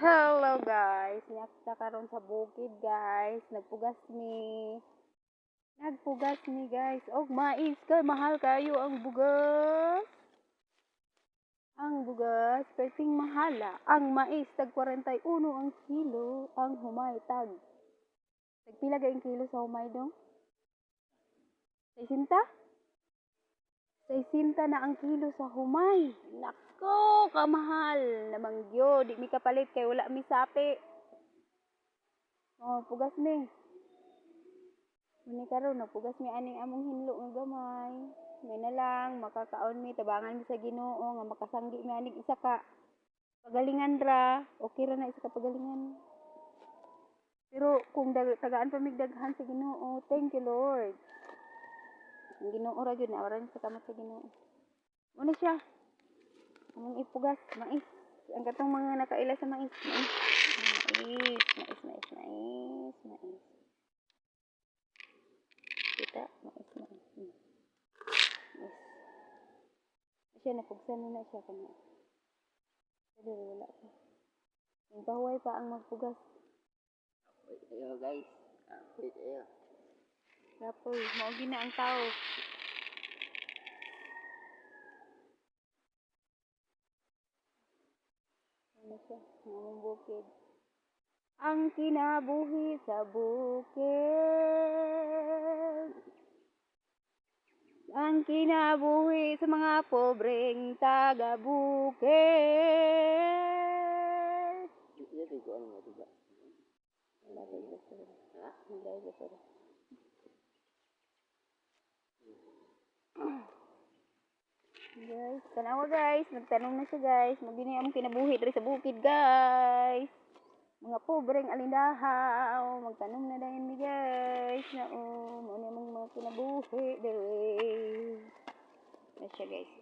Hello guys, nakita karon sa bukid guys, nagpugas ni Nagpugas ni guys, og mais kay mahal kayo ang bugas. Ang bugas, perting mahala. Ang mais tag 41 ang kilo, ang humay tag. Tagpila ang kilo sa humay dong? 60? 60 na ang kilo sa humay. Nako, kamahal. Namang gyo, di mi kapalit kay wala mi sapi. Oh, pugas ni. Muni karon napugas mi aning among hinlo nga gamay. May na lang makakaon mi tabangan mi sa Ginoo nga makasanggi mi aning isa ka pagalingan ra. Okay ra na isa ka pagalingan. Pero kung tagaan pa mig daghan sa Ginoo, thank you Lord. Ang Ginoo ra gyud na oran sa kamat sa Ginoo. Muna siya. Among ipugas mais. Ang katong mga nakaila sa mais. Mais. Mais, mais, mais, mais, mais. Kita, mais, mais. Mais. Siya napugsan na siya kanya. Pero wala pa. Yung pahuway pa ang magpugas. Wait ayo guys. Wait ayo. Kapoy, maugi na ang tao. Ano siya? Ang among bukid. Ang kinabuhi sa bukid. Ang kinabuhi sa mga pobreng taga-bukid. Iya di ko ano mo diba? Wala tayo sa sura. Ha? Wala tayo sa Guys, tanawa guys, nagtanong na siya guys, magini among kinabuhi diri sa bukid guys. Mga pobreng alindahaw, magtanong na dayon mi guys, na oh, mo ni among mga kinabuhi diri. Na siya guys.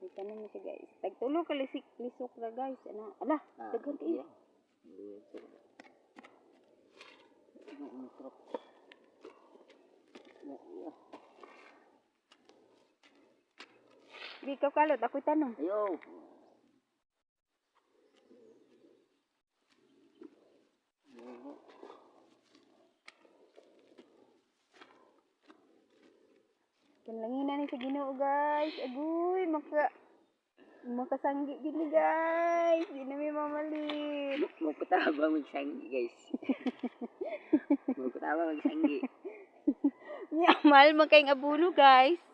May tanong na siya guys. Tagtulo ka lisik lisok ra guys. Ano? Ala, Ah, daghan iya. kayo. Iya, so. Ano ang sarap. Ya, iya. Di ka kalot, ako'y tanong. Ayo. Kanlangina ni sa Ginoo guys. Agoy, maka makasanggi gini guys. Di na may mamalit. Mau ketawa magsanggi guys. Mau ketawa magsanggi. Yamal magkaing abulo guys.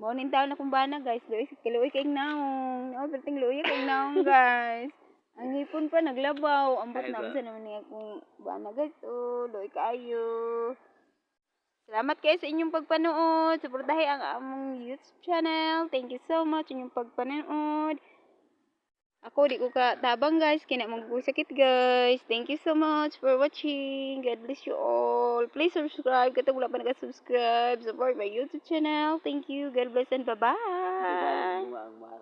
Mao nin taon na kung bana guys. Luoy kiluoy kaing naong. Oh, perting luoy kaing naong guys. Ang hipon pa naglabaw. Ambot na sa naman niya kung bana guys. Oh, luoy kayo. Salamat kayo sa inyong pagpanood. Suportahin ang among YouTube channel. Thank you so much inyong pagpanood. Ako di ko ka tabang guys. Kina sakit guys. Thank you so much for watching. God bless you all. Please subscribe. Kata wala pa nag-subscribe. Support my YouTube channel. Thank you. God bless and bye-bye.